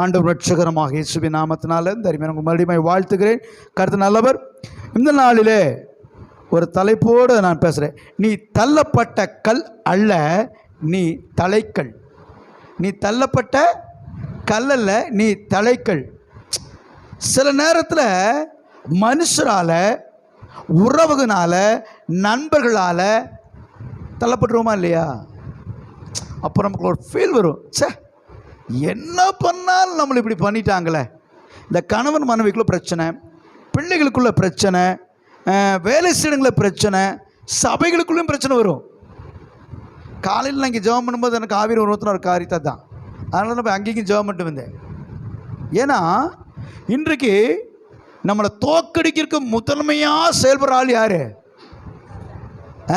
ஆண்டு ரட்சகரமாக இயேசுவின் நாமத்தினால இந்த உங்கள் மறுபடியும் வாழ்த்துக்கிறேன் கருத்து நல்லவர். இந்த நாளிலே ஒரு தலைப்போடு நான் பேசுகிறேன் நீ தள்ளப்பட்ட கல் அல்ல நீ தலைக்கல். நீ தள்ளப்பட்ட கல் அல்ல நீ தலைக்கல். சில நேரத்தில் மனுஷரால் உறவுகளால் நண்பர்களால் தள்ளப்பட்டுருவோமா இல்லையா? அப்போ நமக்கு ஒரு ஃபீல் வரும். ச்சே என்ன பண்ணாலும் நம்மளை இப்படி பண்ணிட்டாங்களே? இந்த கணவன் மனைவிக்குள்ள பிரச்சனை பிள்ளைகளுக்குள்ள பிரச்சனை வேலை செய்யணுங்கள பிரச்சனை சபைகளுக்குள்ளேயும் பிரச்சனை வரும். காலையில் நான் இங்கே ஜெபம் பண்ணும்போது எனக்கு ஆவிர் உருவத்தின ஒரு காரியத்தை தான் அதனால நான் அங்கேயும் ஜெபம் பண்ணிட்டு வந்தேன். ஏன்னா இன்றைக்கு நம்மளை தோக்கடிக்கிறதுக்கு முதன்மையாக செயல்படுற ஆள் யார்?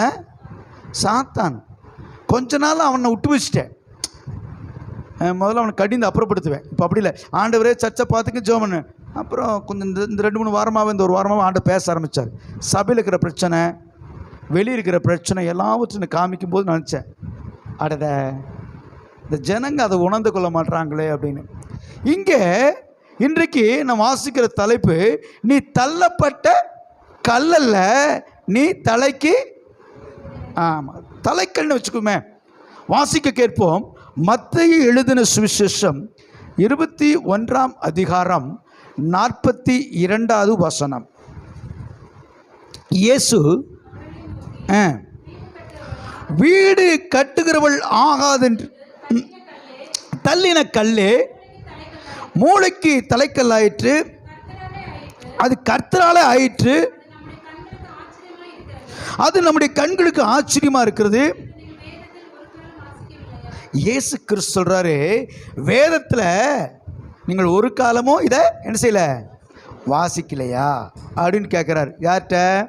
ஆ சாத்தான். கொஞ்ச நாள் அவனை விட்டு வச்சிட்டேன். முதல்ல அவனை கடிந்து அப்புறப்படுத்துவேன். இப்போ அப்படி இல்லை. ஆண்டவரே சர்ச்சை பார்த்துக்க ஜோம் பண்ணு அப்புறம் கொஞ்சம் இந்த இந்த ரெண்டு மூணு வாரமாகவே இந்த ஒரு வாரமாக ஆண்டு பேச ஆரம்பித்தார் சபையில் இருக்கிற பிரச்சனை வெளியே இருக்கிற பிரச்சனை எல்லாவற்றையும் காமிக்கும் போது நினச்சேன். அடட இந்த ஜனங்க அதை உணர்ந்து கொள்ள மாட்றாங்களே அப்படின்னு. இங்கே இன்றைக்கு நான் வாசிக்கிற தலைப்பு நீ தள்ளப்பட்ட கல்லல்ல நீ தலைக்கு ஆமாம் தலைக்கல்னு வச்சுக்கோமே. வாசிக்க கேட்போம். மத்திய எழுதின சுவிசேஷம் இருபத்தி ஒன்றாம் அதிகாரம் நாற்பத்தி இரண்டாவது வசனம். இயேசு ஆ, வீடு கட்டுகிறவள் ஆகாதென்று தள்ளின கல்லே மூளைக்கு தலைக்கல் ஆயிற்று அது கர்த்தரால ஆயிற்று. அது நம்முடைய கண்களுக்கு ஆச்சரியமாக இருக்கிறது. இயேசு கிறிஸ்து சொல்கிறாரு வேதத்தில் நீங்கள் ஒரு காலமும் இதை என்ன செய்யல? வாசிக்கலையா? அப்படின்னு கேட்குறாரு யார்கிட்ட?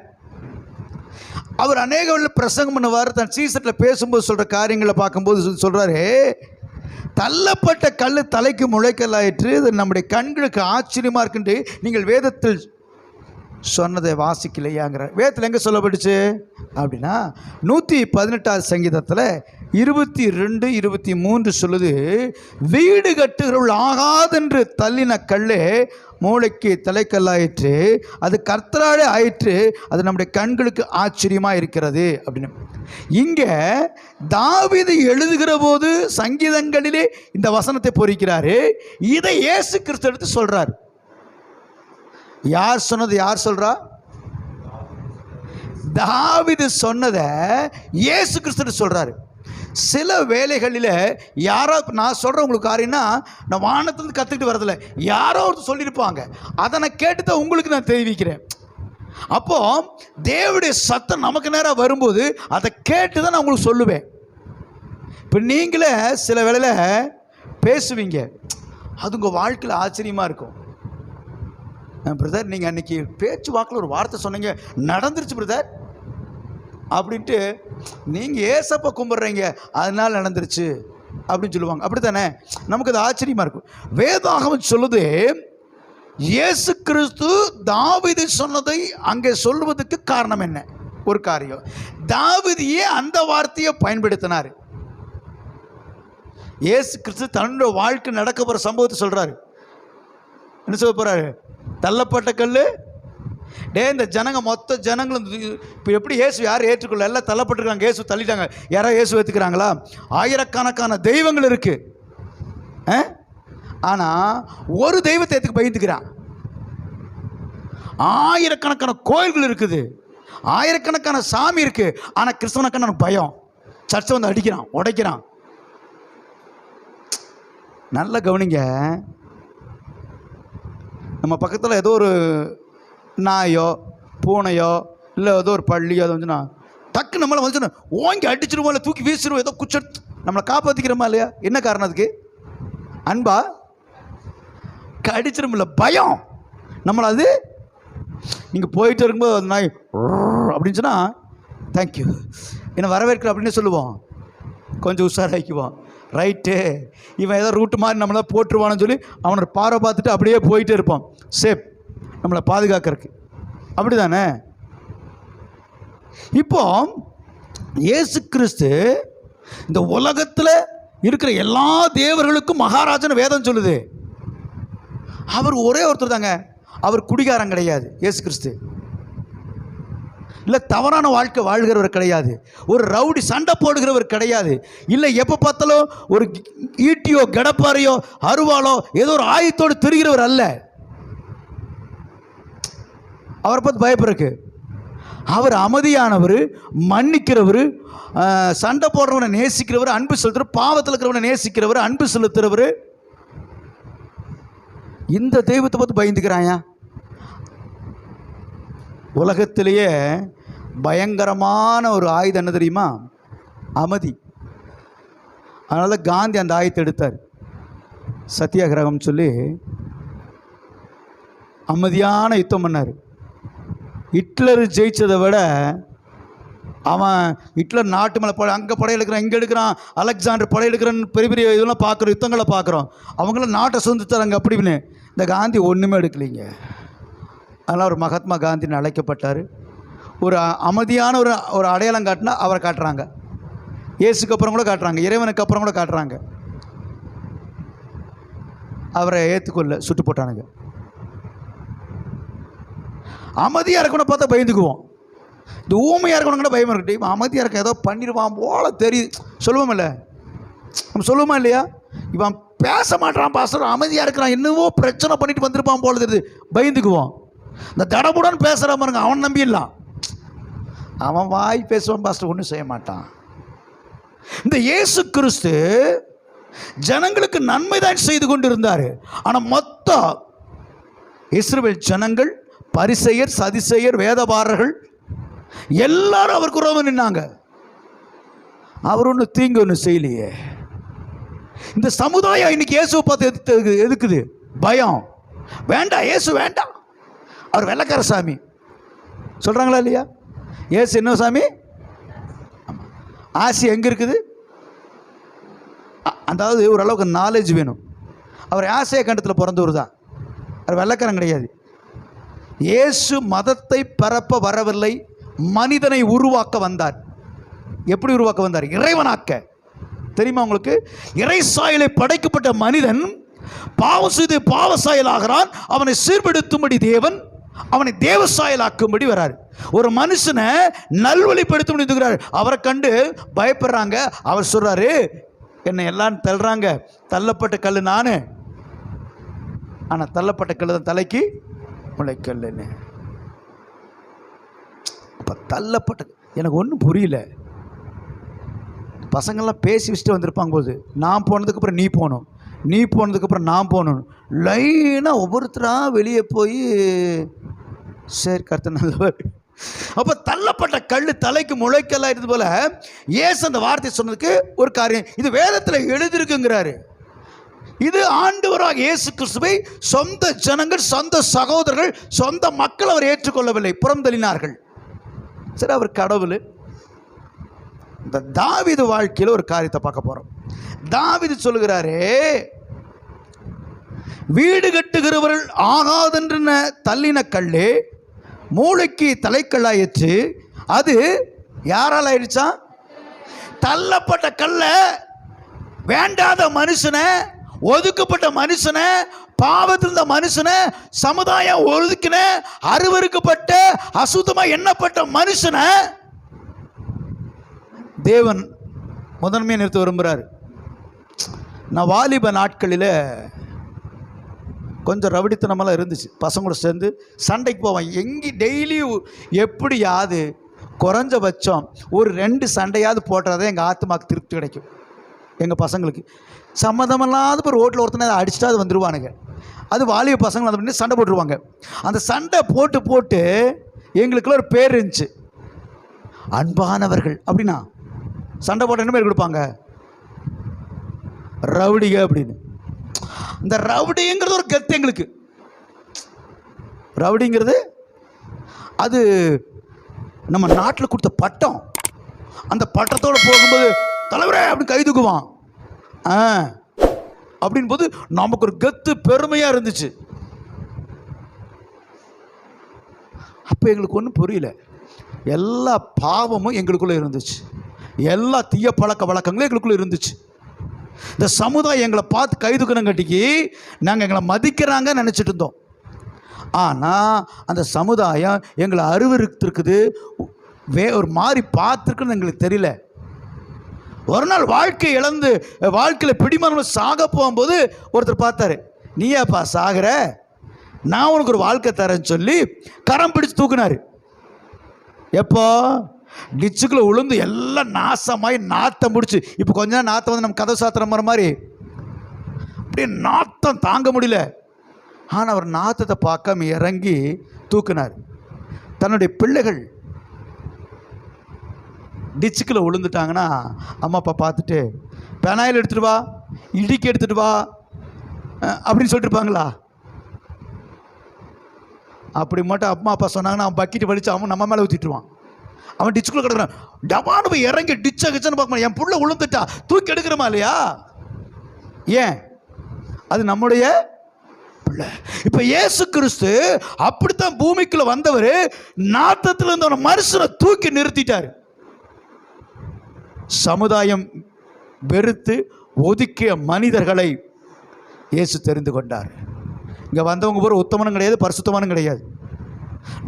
அவர் அநேக வழியில் பிரசங்கம் பண்ணுவார் தன் சீசட்டில் பேசும்போது சொல்கிற காரியங்களை பார்க்கும்போது சொல்கிறாரு தள்ளப்பட்ட கல் தலைக்கு முளைக்கலாயிற்று இது நம்முடைய கண்களுக்கு ஆச்சரியமாக இருக்குன்ட்டு நீங்கள் வேதத்தில் சொன்னதை வாசிக்கலையாங்கிற. வேதத்தில் எங்கே சொல்லப்பட்டுச்சு? அப்படின்னா நூற்றி பதினெட்டாவது சங்கீதத்தில் இருபத்தி ரெண்டு இருபத்தி மூன்று சொல்லுது வீடு கட்டுகிறவள் ஆகாதென்று தள்ளின கல்லே மூளைக்கு தலைக்கல்லாயிற்று அது கர்த்தராலே ஆயிற்று அது நம்முடைய கண்களுக்கு ஆச்சரியமாக இருக்கிறது அப்படின்னு. இங்கே தாவிது எழுதுகிற போது சங்கீதங்களிலே இந்த வசனத்தை பொறிக்கிறாரு இதை இயேசு கிறிஸ்து எடுத்து சொல்கிறார் யார் சொன்னது யார் சொல்றா? தாவிது சொன்னதை இயேசு கிறிஸ்து சொல்றாரு. சில வேலைகளில் யாரோ நான் சொல்கிற உங்களுக்கு காரியம்னா நான் வானத்துலேருந்து கற்றுக்கிட்டு வரதில்ல. யாரோ ஒருத்தர் சொல்லியிருப்பாங்க. அதை நான் கேட்டு தான் உங்களுக்கு நான் தெரிவிக்கிறேன். அப்போ தேவடைய சத்தம் நமக்கு நேராக வரும்போது அதை கேட்டு தான் நான் உங்களுக்கு சொல்லுவேன். இப்போ நீங்களே சில வேளையில் பேசுவீங்க. அது உங்கள் வாழ்க்கையில் ஆச்சரியமாக இருக்கும். பிரதர் நீங்கள் அன்னைக்கு பேச்சு வாக்கில் ஒரு வார்த்தை சொன்னீங்க நடந்துருச்சு பிரதர் அப்படின்ட்டு நீங்கள் ஏசப்ப கும்பிட்றீங்க அதனால் நடந்துருச்சு அப்படின்னு சொல்லுவாங்க. அப்படி தானே நமக்கு அது ஆச்சரியமாக இருக்கும். வேதாகமம் சொல்லுது இயேசு கிறிஸ்து தாவிது சொன்னதை அங்கே சொல்லுவதற்கு காரணம் என்ன? ஒரு காரியம். தாவிதியே அந்த வார்த்தையை பயன்படுத்தினார். இயேசு கிறிஸ்து தன்னுடைய வாழ்க்கை நடக்க போகிற சம்பவத்தை சொல்கிறாரு என்ன சொல்ல போகிறாரு தள்ளப்பட்ட கல் டே இந்த ஜனங்க மொத்த ஜனங்களும் இப்போ எப்படி இயேசு யார் ஏற்றுக்கொள்ள எல்லாம் தள்ளப்பட்டிருக்காங்க இயேசு தள்ளிட்டாங்க. யாராவது இயேசு ஏற்றுக்கிறாங்களா ஆயிரக்கணக்கான தெய்வங்கள் இருக்குது ஆனால் ஒரு தெய்வத்தை ஏற்றுக்கு பயந்துக்கிறான்? ஆயிரக்கணக்கான கோயில்கள் இருக்குது. ஆயிரக்கணக்கான சாமி இருக்குது ஆனால் கிறிஸ்தவனுக்கான பயம்? சர்ச்சை வந்து அடிக்கிறான் உடைக்கிறான். நல்ல கவனிங்க. நம்ம பக்கத்தில் ஏதோ ஒரு நாயோ பூனையோ இல்லை ஏதோ ஒரு பள்ளியோ அது வந்துன்னா டக்கு நம்மளை வந்து ஓங்கி அடிச்சிருவோம் இல்லை தூக்கி வீசிடுவோம் ஏதோ குச்ச நம்மளை காப்பாற்றிக்கிறோமா இல்லையா? என்ன காரணம் அதுக்கு? அன்பா? கடிச்சிருமில்ல பயம். நம்மளை அது நீங்கள் போயிட்டு இருக்கும்போது அது நாய் அப்படின்னு சொன்னால் தேங்க்யூ என்ன வரவேற்கிற அப்படின்னு சொல்லுவோம். கொஞ்சம் உஷாராக்கிக்குவோம் ரைட்டு இவன் ஏதோ ரூட்டு மாதிரி நம்மளை போட்டுருவான்னு சொல்லி அவனோட பாறை பார்த்துட்டு அப்படியே போயிட்டே இருப்போம் சேஃப் நம்மளை பாதுகாக்கிறதுக்கு. அப்படி தானே இப்போ இயேசு கிறிஸ்து இந்த உலகத்தில் இருக்கிற எல்லா தேவர்களுக்கும் மகாராஜன் வேதம் சொல்லுது. அவர் ஒரே ஒருத்தர் தாங்க. அவர் குடிகாரம் கிடையாது. இயேசு கிறிஸ்து. இல்லை தவறான வாழ்க்கை வாழ்கிறவர் கிடையாது. ஒரு ரவுடி சண்டை போடுகிறவர் கிடையாது. இல்லை எப்போ பார்த்தாலும் ஒரு ஈட்டியோ கடப்பாறையோ அருவாளோ ஏதோ ஒரு ஆயுத்தோடு திரிகிறவர் அல்ல. அவரை பார்த்து பயப்படுறக்கு அவர் அமைதியானவர் மன்னிக்கிறவர் சண்டை போடுறவனை நேசிக்கிறவர் அன்பு செலுத்துறவர் பாவத்தில் இருக்கிறவனை நேசிக்கிறவர் அன்பு செலுத்துறவர். இந்த தெய்வத்தை பார்த்து பயந்துக்கிறாயா? உலகத்திலேயே பயங்கரமான ஒரு ஆயுதம் என்ன தெரியுமா? அமைதி. அதனால் காந்தி அந்த ஆயுதத்தை எடுத்தார். சத்தியாகிரகம் சொல்லி அமைதியான யுத்தம் பண்ணார். ஹிட்லர் ஜெயிச்சதை விட அவன் ஹிட்லர் நாட்டு மேலே படை அங்கே படை எடுக்கிறான் இங்கே எடுக்கிறான் அலெக்சாண்டர் படை எடுக்கிறான்னு பெரிய பெரிய இதெல்லாம் பார்க்குறோம் யுத்தங்களை பார்க்குறோம். அவங்களாம் நாட்டை சுதந்திரங்க அப்படின்னு இந்த காந்தி ஒன்றுமே எடுக்கலைங்க. அதனால் ஒரு மகாத்மா காந்தின்னு அழைக்கப்பட்டார். ஒரு அமைதியான ஒரு ஒரு அடையாளம் காட்டினா அவரை காட்டுறாங்க. இயேசுக்கு அப்புறம் கூட காட்டுறாங்க இறைவனுக்கு அப்புறம் கூட காட்டுறாங்க. அவரை ஏற்றுக்கொள்ள சுட்டு போட்டானுங்க. அமைதியாக இருக்கணும் பார்த்தா பயந்துக்குவோம். இந்த ஊமையாக இருக்கணும் கூட பயமாக இருக்கட்டும் அமைதியாக இருக்க ஏதோ பண்ணிடுவான் போல தெரியுது. சொல்லுவோம்ல? நம்ம சொல்லுவோமா இல்லையா? இவன் பேச மாட்டான் பாஸ்டர். அமைதியாக இருக்கிறான் என்னவோ பிரச்சனை பண்ணிட்டு வந்திருப்பான் போல தெரியுது. பயந்துக்குவோம். இந்த தடபுடன் பேசுகிற பாருங்க அவன் நம்பிடலாம் அவன் வாய் பேசுவான் பாஸ்டர் ஒன்றும் செய்ய மாட்டான். இந்த இயேசு கிறிஸ்து ஜனங்களுக்கு நன்மை தான் செய்து கொண்டு இருந்தார் ஆனால் மொத்தம் இஸ்ரேல் ஜனங்கள் பரிசெயர் சதிசெயர் வேதபாரர்கள் எல்லாரும் அவருக்கு உறவு நின்னாங்க. அவர் ஒன்று தீங்கு ஒன்று செய்யலையே. இந்த சமுதாயம் இன்னைக்கு இயேசுவை பார்த்து எதிர்த்து எதுக்குது? பயம். வேண்டாம் இயேசு வேண்டாம். அவர் வெள்ளக்கார சாமி. சொல்கிறாங்களா இல்லையா? ஏசு என்ன சாமி? ஆசி எங்கே இருக்குது? அதாவது ஓரளவுக்கு நாலேஜ் வேணும். அவர் ஆசைய கண்டத்தில் பிறந்தவர் தான். அவர் வெள்ளக்காரன் கிடையாது. இயேசு மதத்தை பரப்ப வரவில்லை. மனிதனை உருவாக்க வந்தார். எப்படி உருவாக்க வந்தார்? இறைவனாக்க. தெரியுமா உங்களுக்கு? இறை சாயலை படைக்கப்பட்ட மனிதன் பாவம் செய்து பாவ சாயலாகிறான். அவனை சீர்படுத்தும்படி தேவன் அவனை தேவசாயலாக்கும்படி வராரு. வரார் ஒரு மனுஷனை நல்வழிப்படுத்த முடிந்துக்கிறார் அவரை கண்டு பயப்படுறாங்க. அவர் சொல்றாரு என்னை எல்லாம் தள்ளுறாங்க. தள்ளப்பட்ட கல் நானு. ஆனால் தள்ளப்பட்ட கல் தான் தலைக்கு முளைக்கல்லுன்னு. அப்போ தள்ளப்பட்ட எனக்கு ஒன்றும் புரியல. பசங்கள்லாம் பேசி வச்சுட்டு வந்திருப்பாங்க போது நான் போனதுக்கப்புறம் நீ போகணும். நீ போனதுக்கப்புறம் நான் போகணும். லைனாக ஒவ்வொருத்தராக வெளியே போய் சரி கருத்து நல்லவர். அப்போ தள்ளப்பட்ட கல் தலைக்கு முளைக்கல்லாம் இருந்தது போல ஏசு அந்த வார்த்தை சொன்னதுக்கு ஒரு காரியம். இது வேதத்தில் எழுதியிருக்குங்கிறாரு. இது ஆண்டவராக இயேசு கிறிஸ்துவை சொந்த ஜனங்கள் சொந்த சகோதரர்கள் சொந்த மக்கள் அவர் ஏற்றுக்கொள்ளவில்லை. புறந்தள்ளினார்கள். சரி அவர் கடவுள். இந்த தாவிது வாழ்க்கையில் ஒரு காரியத்தை பார்க்க போகிறோம் தாவிது சொல்லுகிறாரே வீடு கட்டுகிறவர்கள் ஆகாதென்ற தள்ளின கல்லே? மூளைக்கு தலைக்கல்லாயிற்று அது யாரால் ஆயிடுச்சா? தள்ளப்பட்ட கல்லை வேண்டாத மனுஷனை ஒதுக்கப்பட்ட மனுஷனை பாவத்தில் இருந்த மனுஷனை சமுதாயம் ஒதுக்கின அருவருக்கப்பட்ட அசுத்தமாக எண்ணப்பட்ட மனுஷனை தேவன் முதன்மையை நிறுத்த விரும்புகிறார் நான் வாலிப நாட்களில் கொஞ்சம் ரவடித்தனமெல்லாம் இருந்துச்சு. பசங்களோட சேர்ந்து சண்டைக்கு போவேன். எங்கே டெய்லி எப்படியாவது குறைஞ்சபட்சம் ஒரு ரெண்டு சண்டையாவது போட்டுறதே எங்கள் ஆத்மாக்கு திருப்தி கிடைக்கும். எங்கள் பசங்களுக்கு. சம்மந்தமில்லாத இப்போ ரோட்டில் ஒருத்தனை அதை அடிச்சுட்டு அது வந்துடுவானுங்க அது வாலிப பசங்களை அந்த பண்ணி சண்டை போட்டுருவாங்க. அந்த சண்டை போட்டு போட்டு எங்களுக்குள்ள ஒரு பேர் இருந்துச்சு. அன்பானவர்கள் அப்படின்னா சண்டை போட்ட என்ன பேர் கொடுப்பாங்க? ரவுடிக அப்படின்னு. இந்த ரவுடிங்கிறது ஒரு கெத்து எங்களுக்கு. ரவுடிங்கிறது அது நம்ம நாட்டில் கொடுத்த பட்டம். அந்த பட்டத்தோடு போகும்போது தலைவரே அப்படின்னு கை தூக்குவான். ஆ. அப்படின் போது நமக்கு ஒரு கெத்து பெருமையாக இருந்துச்சு. அப்போ எங்களுக்கு ஒன்றும் புரியல. எல்லா பாவமும் எங்களுக்குள்ளே இருந்துச்சு. எல்லா தீய பழக்க வழக்கங்களும் எங்களுக்குள்ளே இருந்துச்சு. இந்த சமுதாயம் எங்களை பார்த்து கைதுக்கணுங்கட்டிக்கு நாங்கள் எங்களை மதிக்கிறாங்கன்னு நினச்சிட்டு இருந்தோம். ஆனால் அந்த சமுதாயம் எங்களை அருவருத்திருக்குது. வே ஒரு மாதிரி பார்த்துருக்குன்னு எங்களுக்கு தெரியல. ஒரு நாள் வாழ்க்கை இழந்து வாழ்க்கையில் பிடிமானம் சாக போகும்போது ஒருத்தர் பார்த்தாரு. நீயாப்பா சாகிற? நான் உனக்கு ஒரு வாழ்க்கை தரேன்னு சொல்லி கரம் பிடிச்சு தூக்குனாரு. எப்போ? டிச்சுக்குள்ளே உளுந்து எல்லாம் நாசமாய் நாத்தம் முடிச்சு இப்போ கொஞ்ச நேரம் நாத்தம் வந்து நம்ம கதை சாத்திரம் வர மாதிரி அப்படியே நாத்தம் தாங்க முடியல. ஆனால் அவர் நாத்தத்தை பார்க்காம இறங்கி தூக்குனார். தன்னுடைய பிள்ளைகள் டிச்சுக்கில் விழுந்துட்டாங்கன்னா அம்மா அப்பா பார்த்துட்டு பெனாயில் எடுத்துகிட்டு வா இடிக்கு எடுத்துகிட்டு வா அப்படின்னு சொல்லிட்டு இருப்பாங்களா? அப்படி மட்டும் அம்மா அப்பா சொன்னாங்கன்னா அவன் பக்கெட் வலிச்சு அவன் நம்ம மேலே ஊற்றிட்டுருவான் அவன் டிச்சுக்குள்ளே கிடக்குறான். டபானு போய் இறங்கி டிச்சை கிச்சன்னு பார்க்க என் புள்ள விழுந்துட்டா தூக்கி எடுக்கிறமா இல்லையா? ஏன்? அது நம்முடைய பிள்ளை. இப்போ இயேசு கிறிஸ்து அப்படித்தான் பூமிக்குள்ள வந்தவர் நாத்தத்தில் இருந்தவன மனுஷனை தூக்கி நிறுத்திட்டார். சமுதாயம் வெறுத்து ஒதுக்கிய மனிதர்களை இயேசு தெரிந்து கொண்டார். இங்கே வந்தவங்க ஒரு உத்தமனும் கிடையாது பரிசுத்தமானும் கிடையாது.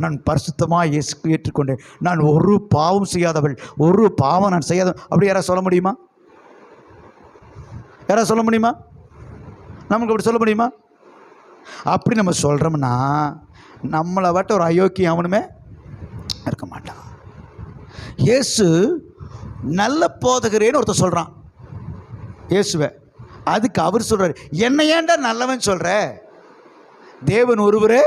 நான் பரிசுத்தமாக இயேசுக்கு ஏற்றுக்கொண்டேன். நான் ஒரு பாவம் செய்யாதவள் ஒரு பாவம் நான் செய்யாத அப்படி யாராவது சொல்ல முடியுமா? யாராவது சொல்ல முடியுமா? நமக்கு அப்படி சொல்ல முடியுமா? அப்படி நம்ம சொல்கிறோம்னா நம்மளை வட்ட ஒரு அயோக்கியம் அவனுமே இருக்க மாட்டான். இயேசு நல்ல போதகரேன்னு ஒருத்தர் சொல்கிறான் இயேசுவை அதுக்கு அவர் சொல்கிறார் என்ன ஏன்டா நல்லவன் சொல்கிற தேவன் ஒருவரே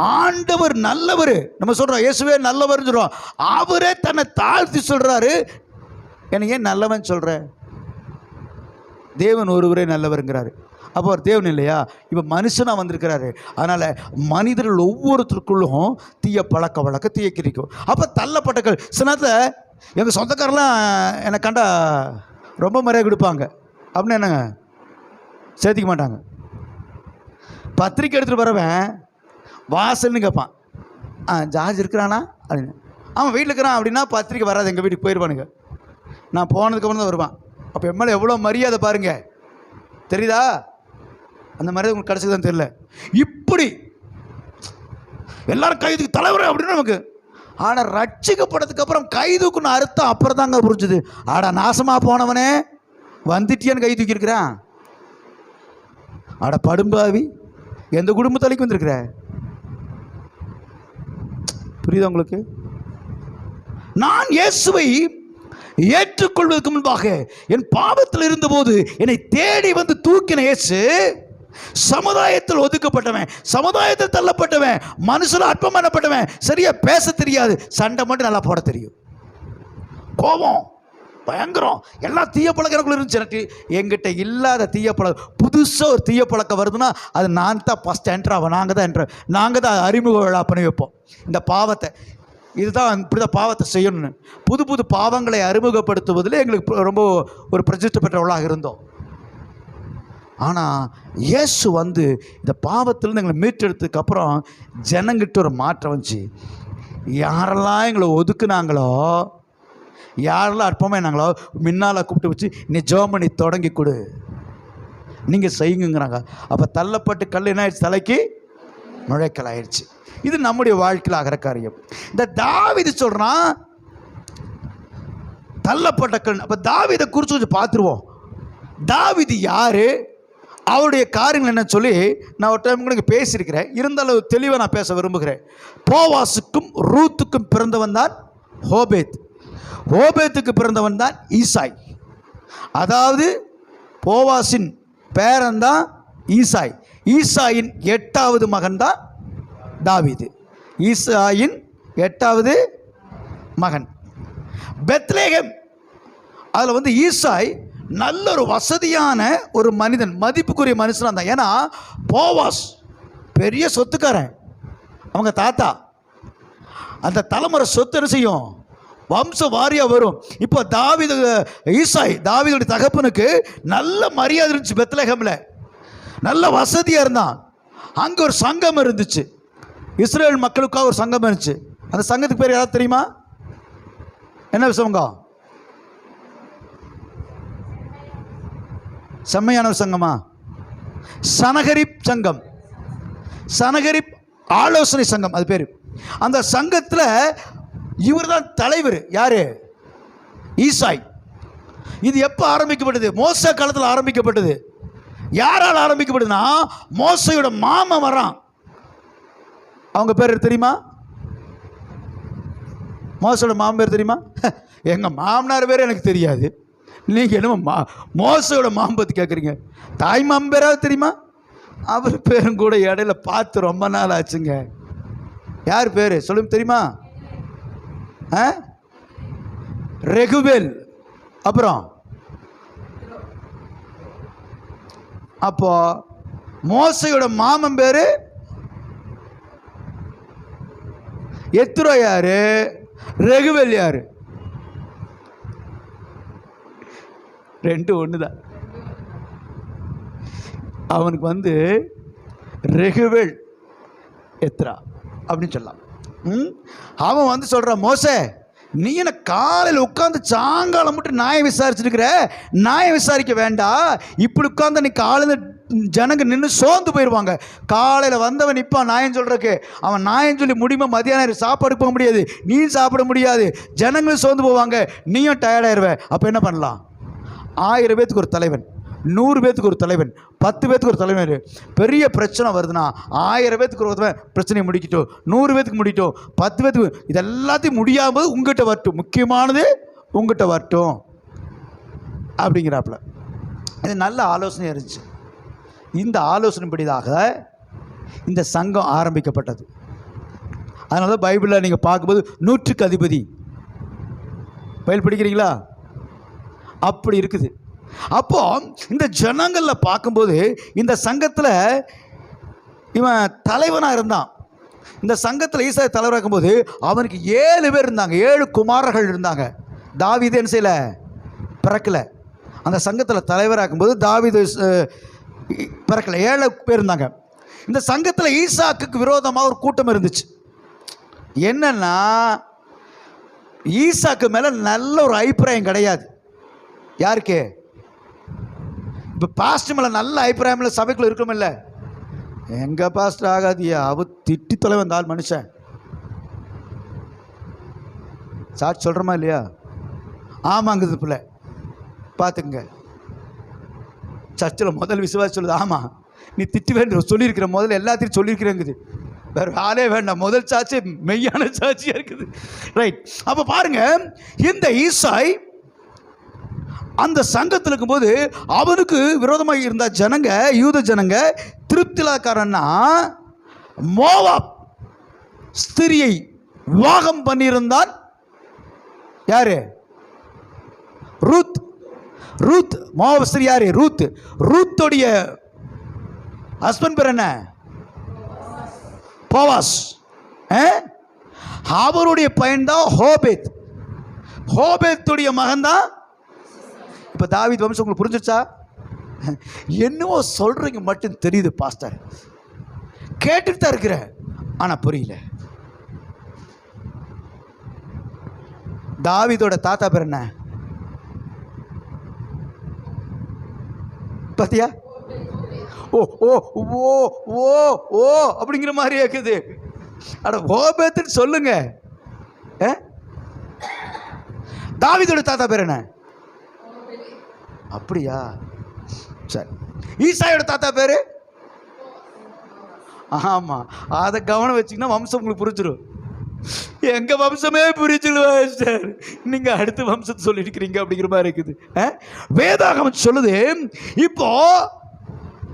ஆண்டவர் நல்லவர். நம்ம சொல்கிறோம் இயேசுவே நல்லவர்னு சொல்கிறோம் அவரே தன்னை தாழ்த்தி சொல்கிறாரு என்னை ஏன் நல்லவன் சொல்கிற தேவன் ஒருவரே நல்லவருங்கிறாரு. அப்போ அவர் தேவன் இல்லையா? இப்போ மனுஷனாக வந்திருக்கிறாரு. அதனால் மனிதர்கள் ஒவ்வொருத்தருக்குள்ளும் தீய பழக்க வழக்க தீய கிரிக்கும். அப்போ தள்ளப்பட்டக்கள் சில நேரத்தில் எங்கள் சொந்தக்காரெலாம் என்னை கண்டா ரொம்ப மரியாதை கொடுப்பாங்க. அப்படின்னு என்னங்க? சேர்த்திக்க மாட்டாங்க. பத்திரிக்கை எடுத்துகிட்டு வரவன் வாசல்னு கேட்பான் ஆ ஜார்ஜ் இருக்கிறானா? அப்படின்னு. அவன் வீட்டில் இருக்கிறான். அப்படின்னா பத்திரிக்கை வராது எங்கள் வீட்டுக்கு போயிடுவானுங்க நான் போனதுக்கப்புறம் தான் வருவான். அப்போ எம்எல்ஏ எவ்வளோ மரியாதை பாருங்கள் தெரியுதா? அந்த மரியாதை உங்களுக்கு கிடச்சதுதான் தெரியல. இப்படி. எல்லாரும் கைதுக்கு தலைவர் அப்படின்னு நமக்கு. ஆனால் ரட்சிக்கப்பட்டதுக்கு அப்புறம் கைதுக்குன்னு அர்த்தம் அப்புறம் தாங்க புரிஞ்சுது. ஆடா நாசமாக போனவனே. வந்துட்டியான்னு கை தூக்கியிருக்கிறான். ஆட படும்பாவி. எந்த குடும்பத்தலைக்கு வந்திருக்கிற? புரியுதா உங்களுக்கு? நான் இயேசுவை ஏற்றுக்கொள்வதற்கு முன்பாக என் பாவத்தில் இருந்தபோது என்னை தேடி வந்து தூக்கின இயேசு சமுதாயத்தில் ஒதுக்கப்பட்டவன் சமுதாயத்தில் தள்ளப்பட்டவன் மனுஷன் அற்பம் பண்ணப்பட்டவன் சரியா பேச தெரியாது சண்டை மட்டும் நல்லா போட தெரியும். கோபம். பயங்கரம். எல்லாம் தீய பழக்கம் எனக்குள்ள இருந்துச்சு எனக்கு. எங்கிட்ட இல்லாத தீய பழக்கம் புதுசாக ஒரு தீய பழக்கம் வருதுன்னா அது நான் தான் ஃபஸ்ட் என்ட்ரு ஆகும் நாங்கள் தான் என்ட்ரு நாங்கள் தான் அறிமுக விழா பண்ணி வைப்போம். இந்த பாவத்தை. இதுதான் இப்படி தான் பாவத்தை செய்யணும்னு. புது புது பாவங்களை அறிமுகப்படுத்துவதில் எங்களுக்கு ரொம்ப ஒரு பிரசித்தி பெற்றவர்களாக இருந்தோம். ஆனால் இயேசு வந்து இந்த பாவத்திலேருந்து எங்களை மீட்டெடுத்ததுக்கப்புறம் ஜனங்கிட்ட ஒரு மாற்றம் வந்துச்சு. யாரெல்லாம் எங்களை ஒதுக்குனாங்களோ யாரெல்லாம் அற்பமாயினாங்களோ முன்னால் கூப்பிட்டு வச்சு நீ ஜோமணி தொடங்கி கொடு. நீங்கள் செய்யுங்கிறாங்க அப்போ தள்ளப்பட்டு கல் என்ன ஆயிடுச்சு? தலைக்கு நுழைக்கல் ஆயிடுச்சு. இது நம்முடைய வாழ்க்கையில் ஆகிற காரியம். இந்த தாவிது சொல்கிறான் தள்ளப்பட்ட கல். அப்போ தாவிதை குறித்து கொஞ்சம் பார்த்துருவோம். தாவிது யார்? அவருடைய காரியங்கள் என்ன சொல்லி நான் ஒரு டைம் கூட பேசியிருக்கிறேன். இருந்தாலும் தெளிவாக நான் பேச விரும்புகிறேன். போவாசுக்கும் ரூத்துக்கும் பிறந்தவன் தான் ஹோபேத். ஓபேத்துக்கு பிறந்தவன் தான் ஈசாய். அதாவது போவாசின் பேரன்தான் ஈசாய். ஈசாயின் எட்டாவது மகன் தான் தாவிது. ஈசாயின் எட்டாவது மகன். பெத்லேகம். அதில் வந்து ஈசாய் நல்ல ஒரு வசதியான ஒரு மனிதன் மதிப்புக்குரிய மனுஷனாக இருந்தான் ஏன்னா போவாஸ் பெரிய சொத்துக்காரன். அவங்க தாத்தா. அந்த தலைமுறை சொத்து என்ன செய்யும்? வம்ச வாரியாக வரும். இப்போ தாவித ஈசாய் தாவிதோடைய தகப்பனுக்கு நல்ல மரியாதை இருந்துச்சு பெத்லஹேமில் நல்ல வசதியாக இருந்தான். அங்கே ஒரு சங்கம் இருந்துச்சு. இஸ்ரேல் மக்களுக்காக ஒரு சங்கம் இருந்துச்சு. அந்த சங்கத்துக்கு பேர் யாராவது தெரியுமா? என்ன சங்கம் செம்மையான சங்கமா? சனகரிப் சங்கம். சனகரிப் ஆலோசனை சங்கம் அது பேர். அந்த சங்கத்தில் இவர் தான் தலைவர் யாரு? ஈசாய். இது எப்போ ஆரம்பிக்கப்பட்டது? மோச காலத்தில் ஆரம்பிக்கப்பட்டது. யாரால் ஆரம்பிக்கப்படுதுன்னா மோசையோட மாமன் வரான் அவங்க பேர் தெரியுமா? மோசோட மாமன் பேர் தெரியுமா? எங்கள் மாமனார் பேர் எனக்கு தெரியாது. நீங்கள் என்னமோ மா மோசையோட மாமன் பற்றி கேட்குறீங்க தாய் மாமன் பேராவது தெரியுமா? அவர் பேரும் கூட இடையில பார்த்து ரொம்ப நாள் ஆச்சுங்க. யார் பேர்? சொல்லுங்க தெரியுமா? ரெகுவேல். அப்புறம்? அப்போ மோசையோட மாமன் பேரு? எத்ரோ யாரு? ரெகுவேல் யாரு? ரெண்டு ஒன்று தான் அவனுக்கு வந்து ரெகுவேல் எத்ரா அப்படின்னு சொல்லலாம். அவன் வந்து சொல்கிறான் மோசே நீ என்ன காலையில் உட்காந்து சாயங்காலம் மட்டும் நாயை விசாரிச்சிருக்கிற? நாயை விசாரிக்க வேண்டாம் இப்படி உட்காந்து நீ காலையில் ஜனங்க நின்று சோர்ந்து போயிடுவாங்க காலையில் வந்தவன் நிற்பான் நாயன் சொல்கிறக்கு அவன் நாயன் சொல்லி முடியுமா மதியானம் சாப்பாடு போக முடியாது. நீ சாப்பிட முடியாது. ஜனங்களும் சோர்ந்து போவாங்க. நீயும் டயர்டாயிருவ அப்போ என்ன பண்ணலாம்? ஆயிரம் பேத்துக்கு ஒரு தலைவன். நூறு பேத்துக்கு ஒரு தலைவன் பத்து பேத்துக்கு ஒரு தலைவன் பெரிய பிரச்சனை வருதுன்னா ஆயிரம் பேத்துக்கு ஒருத்தவன் பிரச்சனையை முடிக்கட்டும் நூறு பேத்துக்கு முடிக்கட்டும் பத்து பேத்துக்கு இது எல்லாத்தையும் முடியாமல் உங்ககிட்ட வரட்டும். முக்கியமானது உங்ககிட்ட வரட்டும். அப்படிங்கிறாப்புல. இது நல்ல ஆலோசனையாக இருந்துச்சு. இந்த ஆலோசனைப்படிதாக இந்த சங்கம் ஆரம்பிக்கப்பட்டது. அதனால தான் பைபிளில் நீங்கள் பார்க்கும்போது நூற்றுக்கு அதிபதி. பயில் படிக்கிறீங்களா? அப்படி இருக்குது. அப்போ இந்த ஜனங்களில் பார்க்கும்போது இந்த சங்கத்தில் இவன் தலைவனாக இருந்தான். இந்த சங்கத்தில் ஈசா தலைவராக இருக்கும்போது அவனுக்கு ஏழு பேர் இருந்தாங்க. ஏழு குமாரர்கள் இருந்தாங்க. தாவிது என்ன செய்யலை? பிறக்கல. அந்த சங்கத்தில் தலைவராக்கும்போது போது தாவிது பிறக்கல. ஏழு பேர் இருந்தாங்க. இந்த சங்கத்தில் ஈசாக்கு விரோதமாக ஒரு கூட்டம் இருந்துச்சு. என்னன்னா ஈசாக்கு மேலே நல்ல ஒரு அபிப்பிராயம் கிடையாது. யாருக்கு? இப்போ பாஸ்ட் மேலே நல்ல அபிப்பிராயம் இல்லை சபைக்குள்ள இருக்கணுமில்ல எங்கள் பாஸ்டர் ஆகாதியா அவ திட்டி தொலை இந்த ஆள் மனுஷன். சாட்சி சொல்கிறோமா இல்லையா? ஆமாங்குது பிள்ளை. பார்த்துக்குங்க சர்ச்சில் முதல் விசுவாசி சொல்லுது ஆமாம் நீ திட்டி வேண்டிய சொல்லியிருக்கிற முதல்ல எல்லாத்தையும் சொல்லியிருக்கிறேங்குது. வேறு ஆளே வேண்டாம் முதல் சாட்சி மெய்யான சாட்சியாக இருக்குது. ரைட் அப்போ பாருங்க இந்த ஈசாய் அந்த சங்கத்தில் இருக்கும்போது அவனுக்கு விரோதமாக இருந்த ஜனங்க யூத ஜனங்க திருப்திலாக்காரன்னா மோவாப் ஸ்திரியை விவாகம் பண்ணியிருந்தான். யாரு? ரூத். ரூத் மோவாப் ஸ்திரி யாரு? ரூத். ரூத்தோடைய ஹஸ்பண்ட் பேர் என்ன? போவாஸ். ஆ? அவருடைய பையன்தான் ஹோபேத். ஹோபேத்துடைய மகன்தான் இப்போ தாவித் வம்சம் உங்களுக்கு புரிஞ்சிருச்சா? என்னவோ சொல்கிறீங்க மட்டும் தெரியுது பாஸ்டர். கேட்டுட்டு தான் இருக்கிறேன் ஆனால் புரியல. தாவிதோட தாத்தா பேர் என்ன? பாத்தியா? ஓ ஓ ஓ ஓ ஓ அப்படிங்கிற மாதிரி இருக்குது. அட ஓபேத்துன்னு சொல்லுங்க. ஆ? தாத்தா பேர் என்ன? அப்படியா? சரி. ஈசாயோட தாத்தா பேரு? ஆமாம் அதை கவனம் வச்சிங்கன்னா வம்சம் உங்களுக்கு புரிஞ்சிடும் எங்க வம்சமே புரிஞ்சிடுவேன் சார் நீங்க அடுத்த வம்சத்தை சொல்லியிருக்கிறீங்க அப்படிங்கிற மாதிரி இருக்குது. ஆ? வேதாகமம் சொல்லுது இப்போ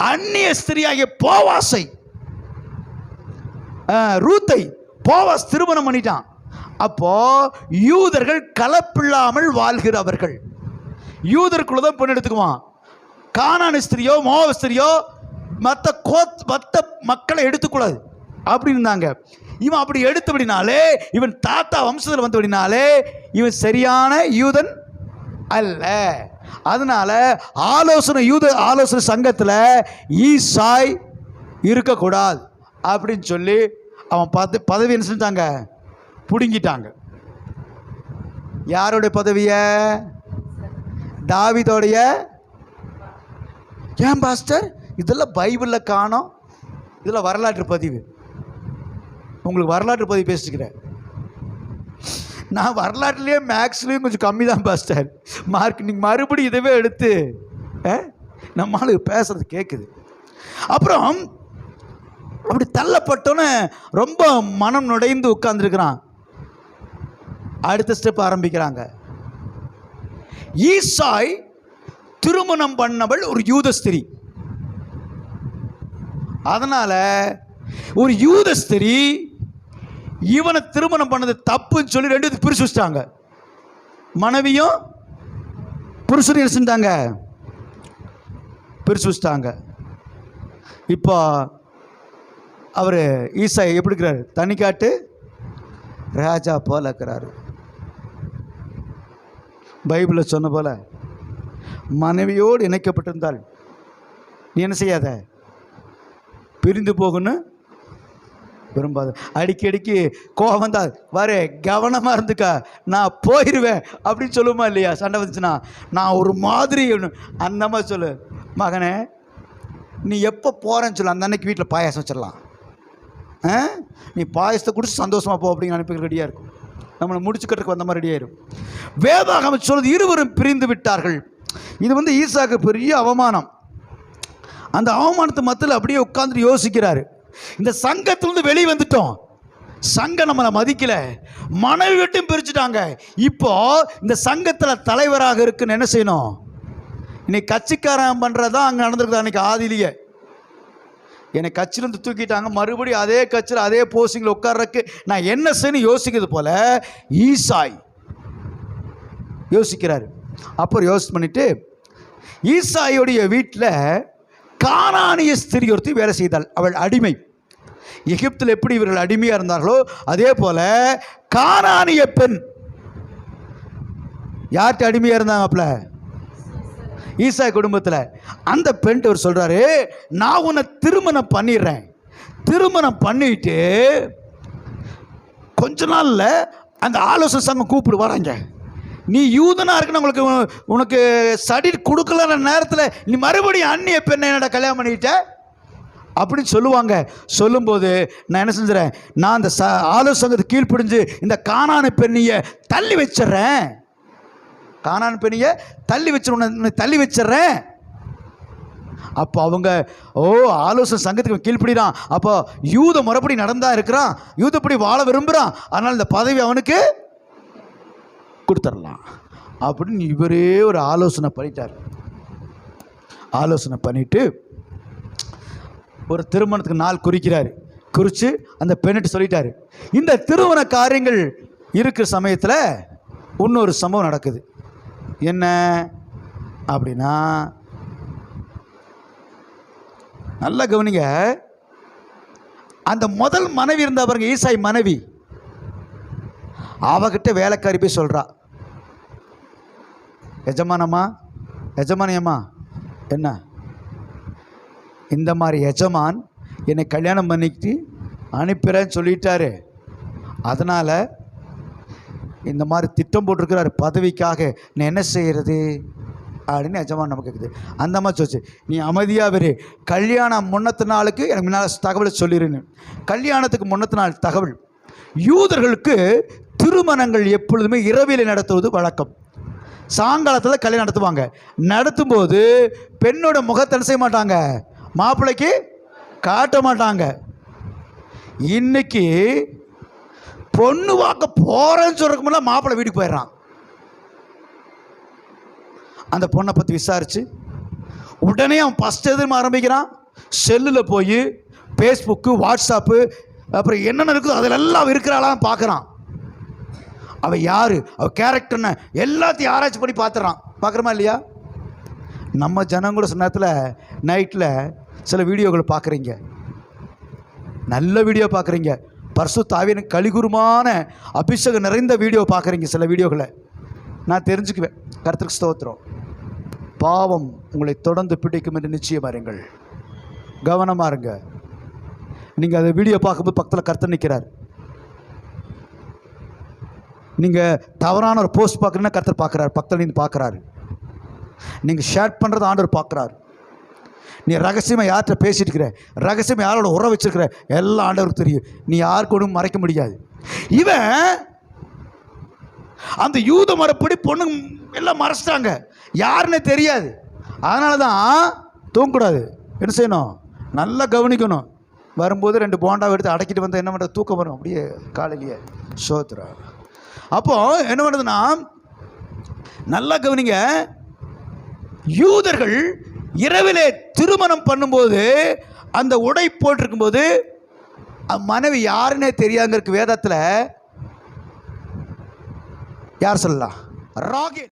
அந்நிய ஸ்திரியாகிய போவாசை ஆ, ரூத்தை போவாஸ் திருமணம் பண்ணிட்டான். அப்போ யூதர்கள் கலப்பில்லாமல் வாழ்கிறவர்கள். யூதருக்குள்ள தான் பொண்ணு எடுத்துக்குவான் கானான் ஸ்திரியோ மோவ ஸ்திரியோ மற்ற கோத் மற்ற மக்களை எடுத்துக்கூடாது. அப்படின்னாங்க இருந்தாங்க. இவன் அப்படி எடுத்தபடினாலே இவன் தாத்தா வம்சத்தில் வந்தபடினாலே இவன் சரியான யூதன் அல்ல. அதனால ஆலோசனை யூத ஆலோசனை சங்கத்தில் ஈசாய் இருக்கக்கூடாது. அப்படின்னு சொல்லி அவன் பத பதவி என்ன செஞ்சாங்க பிடுங்கிட்டாங்க. யாருடைய பதவியை? தாவிதோடைய ஏன் பாஸ்டர் இதெல்லாம் பைபிளில் காணும். இதெல்லாம் வரலாற்று பதிவு. உங்களுக்கு வரலாற்று பதிவு பேசிக்கிறேன். நான் வரலாற்றுலேயே மேக்ஸ்லேயும் கொஞ்சம் கம்மி தான் பாஸ்டர் மார்க் நீங்கள் மறுபடியும் இதவே எடுத்து அஹ், நம்ம ஆளு பேசுறது கேட்குது அப்புறம் அப்படி தள்ளப்பட்டோன்னே ரொம்ப மனம் நுழைந்து உட்காந்துருக்கிறான் அடுத்த ஸ்டெப் ஆரம்பிக்கிறாங்க. ஈசாய் திருமணம் பண்ணவள் ஒரு யூத ஸ்திரீ. அதனால ஒரு யூத ஸ்திரீ இவனை திருமணம் பண்ணது தப்புன்னு சொல்லி ரெண்டு பிரிச்சு வச்சிட்டாங்க. மனைவியும் புருஷனையும் செஞ்சாங்க பிரிச்சு வச்சிட்டாங்க. இப்போ அவர் ஈசா எப்படி இருக்கிறாரு? தனிக்காட்டு ராஜா போல இருக்கிறாரு. பைபிளில் சொன்ன போல் மனைவியோடு இணைக்கப்பட்டிருந்தால் நீ என்ன செய்யாத? பிரிந்து போகணும்னு விரும்பாத. அடிக்கடிக்கு கோவம் வந்தால் வரே கவனமாக இருந்துக்கா நான் போயிடுவேன் அப்படின்னு சொல்லுமா இல்லையா? சண்டை வந்துச்சுன்னா நான் ஒரு மாதிரி அந்த மாதிரி சொல்லு. மகனே நீ எப்போ போகிறேன்னு சொல்லு. அந்த அன்னைக்கு வீட்டில் பாயாசம் வச்சிடலாம். ஆ? நீ பாயசத்தை குடிச்சு சந்தோஷமாக போ அப்படின்னு அனுப்பி ரெடியாக இருக்கும். நம்மளை முடிச்சுக்கிறதுக்கு வந்த மாதிரி ரெடியாக வேதாகம் சொல்வது இருவரும் பிரிந்து விட்டார்கள். இது வந்து ஈசாக்கு பெரிய அவமானம். அந்த அவமானத்து மத்தியில் அப்படியே உட்காந்துட்டு யோசிக்கிறாரு. இந்த சங்கத்திலிருந்து வெளியே வந்துட்டோம். சங்கம் நம்மளை மதிக்கல. மனைவி விட்டும் பிரிச்சுட்டாங்க. இப்போ இந்த சங்கத்தில் தலைவராக இருக்குன்னு என்ன செய்யணும்? இன்னைக்கு கட்சிக்காரன் பண்ணுறதான் அங்கே நடந்திருக்குது? அன்னைக்கு ஆதிலேயே. என்னை கட்சியிலேருந்து தூக்கிட்டாங்க. மறுபடியும் அதே கட்சியில் அதே போஸ்டிங்கில் உட்கார்றதுக்கு நான் என்ன செய்யணும் யோசிக்கிறது போல ஈசாய் யோசிக்கிறார். அப்புறம் யோசி பண்ணிட்டு ஈசாயுடைய வீட்டில் காணானிய ஸ்திரி ஒருத்தி வேலை செய்தாள். அவள் அடிமை. எகிப்தில் எப்படி இவர்கள் அடிமையாக இருந்தார்களோ அதே போல கானானிய பெண். யார்கிட்ட அடிமையாக இருந்தாங்கப்பல ஈசா குடும்பத்தில் அந்த பெண்ட்டு அவர் சொல்கிறாரு நான் உன்னை திருமணம் பண்ணிடுறேன் திருமணம் பண்ணிட்டு கொஞ்ச நாளில் அந்த ஆலோசனை சங்கம் கூப்பிடு வராங்க. நீ யூதனாக இருக்குன்னு உங்களுக்கு உனக்கு சடி கொடுக்கலன்ற நேரத்தில் நீ மறுபடியும் அந்நிய பெண்ணை என்னடா கல்யாணம் பண்ணிக்கிட்ட அப்படின்னு சொல்லுவாங்க. சொல்லும்போது நான் என்ன செஞ்சுறேன்? நான் அந்த ச ஆலோசங்கத்தை கீழ்ப்பிடிஞ்சு இந்த காணான பெண்ணியை தள்ளி வச்சிடுறேன். காணான் பெண்ணியை தள்ளி வச்சு உன்னை தள்ளி வச்சிடுறேன் அப்போ அவங்க ஓ ஆலோசனை சங்கத்துக்கு கீழ்ப்படிதான் அப்போ யூத முறைப்படி நடந்தா இருக்கிறான். யூதப்படி வாழ விரும்புகிறான் அதனால் இந்த பதவி அவனுக்கு கொடுத்துடலாம் அப்படின்னு இவரே ஒரு ஆலோசனை பண்ணிட்டார். ஆலோசனை பண்ணிட்டு ஒரு திருமணத்துக்கு நாள் குறிக்கிறார். குறித்து அந்த பெண்ணிட்டு சொல்லிட்டாரு. இந்த திருமண காரியங்கள் இருக்கிற சமயத்தில் இன்னொரு சம்பவம் நடக்குது. என்ன? அப்படின்னா நல்லா கவனிங்க. அந்த முதல் மனைவி இருந்தா பாருங்க ஈசாய் மனைவி. அவகிட்ட வேலைக்காரி போய் சொல்கிறா எஜமானம்மா எஜமானியம்மா என்ன? இந்த மாதிரி எஜமான் என்னை கல்யாணம் பண்ணிக்கிட்டு அனுப்புகிறேன்னு சொல்லிட்டாரு. அதனால் இந்த மாதிரி திட்டம் போட்டிருக்கிறார் பதவிக்காக. நான் என்ன செய்கிறது அப்படின்னு எஜமான் நமக்கு கேட்குது அந்த மாதிரி சொல்லிச்சு நீ அமைதியாக வரு கல்யாணம் முன்னத்து நாளுக்கு எனக்கு முன்னால் தகவலை சொல்லிடுன்னு கல்யாணத்துக்கு முன்னத்து நாள் தகவல். யூதர்களுக்கு திருமணங்கள் எப்பொழுதுமே இரவில் நடத்துவது வழக்கம். சாயங்காலத்தில் கல்யாணம் நடத்துவாங்க. நடத்தும்போது பெண்ணோட முகத்தை செய்ய மாட்டாங்க? மாப்பிள்ளைக்கு காட்ட மாட்டாங்க. இன்னைக்கு பொண்ணு பார்க்க போகிறேன்னு சொல்கிறதுக்கு முன்னாடி மாப்பிள்ளை வீட்டுக்கு போயிடுறான். அந்த பொண்ணை பற்றி விசாரித்து உடனே அவன் ஃபஸ்ட் எதுவும் ஆரம்பிக்கிறான். செல்லில் போய் ஃபேஸ்புக்கு வாட்ஸ்அப்பு அப்புறம் என்னென்ன இருக்குதோ அதில் எல்லாம் இருக்கிறாளாம் பார்க்குறான் அவள் யார்? அவள் கேரக்டர்னு எல்லாத்தையும் ஆராய்ச்சி பண்ணி பார்த்துறான் பார்க்குறோமா இல்லையா? நம்ம ஜனங்களோட சில நேரத்தில் நைட்டில் சில வீடியோக்கள் பார்க்குறீங்க நல்ல வீடியோ பார்க்குறீங்க பர்சு தாவின கலிகுருமான அபிஷேகம் நிறைந்த வீடியோ பார்க்குறீங்க சில வீடியோகளை. நான் தெரிஞ்சுக்குவேன். கருத்துக்கு ஸ்தோத்திரம். பாவம் உங்களை தொடர்ந்து பிடிக்கும் என்று நிச்சயம் அறிங்கள் கவனமாக இருங்க. நீங்கள் அதை வீடியோ பார்க்கும்போது பக்கத்தில் கருத்து நிற்கிறார் நீங்கள் தவறான ஒரு போஸ்ட் பார்க்குறீங்கன்னா கருத்தர் பார்க்குறாரு. பக்கத்தில் நீங்கள் பார்க்குறாரு. நீங்கள் ஷேர் பண்ணுறது ஆண்டவர் பார்க்குறாரு. நீ ரகசியமாக யார்கிட்ட பேசிட்டு இருக்கிற ரகசியமாக யாரோட உற வச்சிருக்கிற? எல்லாம் ஆண்டவருக்கு தெரியும். நீ யாருக்கு மறைக்க முடியாது. இவன் அந்த யூத மரப்படி பொண்ணுங்க எல்லாம் மறைச்சிட்டாங்க. யாருன்னு தெரியாது. அதனால தான் தூங்கக்கூடாது. என்ன செய்யணும்? நல்லா கவனிக்கணும். வரும்போது ரெண்டு போண்டாவை எடுத்து அடக்கிட்டு வந்தால் என்ன பண்ணுறது தூக்கம் வரும். அப்படியே காலையிலேயே சோத்ரா அப்போ என்ன பண்ணுறதுன்னா நல்லா கவனிங்க. யூதர்கள் இரவிலே திருமணம் பண்ணும்போது அந்த உடை போட்டிருக்கும்போது மனைவி யாருன்னே தெரியாதுங்கிறதுக்கு வேதத்தில். யார் சொல்லலாம்? ராகே